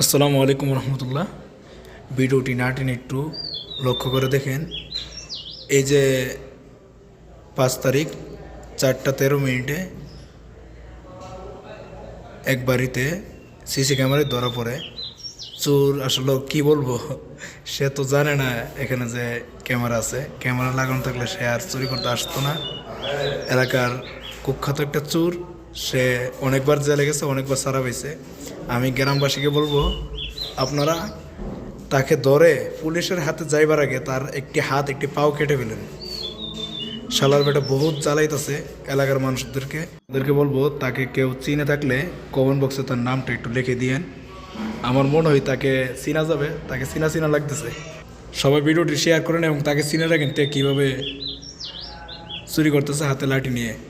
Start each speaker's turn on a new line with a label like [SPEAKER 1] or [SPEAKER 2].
[SPEAKER 1] আসসালামু আলাইকুম রহমতুল্লাহ। ভিডিওটি না টেনে একটু লক্ষ্য করে দেখেন। এই যে পাঁচ তারিখ, চারটা তেরো মিনিটে এক বাড়িতে সিসি ক্যামেরায় ধরা পড়ে। চোর আসলে কি বলব? সে তো জানে না এখানে যে ক্যামেরা আছে। ক্যামেরা লাগানো থাকলে সে আর চুরি করতে আসতো না। এলাকার কুখ্যাত একটা চোর সে অনেকবার জেলে গেছে, অনেকবার সারা পাইছে। আমি গ্রামবাসীকে বলব, আপনারা তাকে ধরে পুলিশের হাতে যাইবার আগে তার একটি হাত, একটি পাও কেটে ফেলেন। শালার বেটা বহুত জ্বালাইতেছে এলাকার মানুষদেরকে। ওদেরকে বলব, তাকে কেউ চিনে থাকলে কমেন্ট বক্সে তার নামটা একটু লিখে দিয়েন। আমার মনে হয় তাকে চিনা যাবে, তাকে চিনা চিনা লাগতেছে। সবাই ভিডিওটি শেয়ার করেন এবং তাকে চিনে রাখেন তে কীভাবে চুরি করতেছে হাতে লাঠি নিয়ে।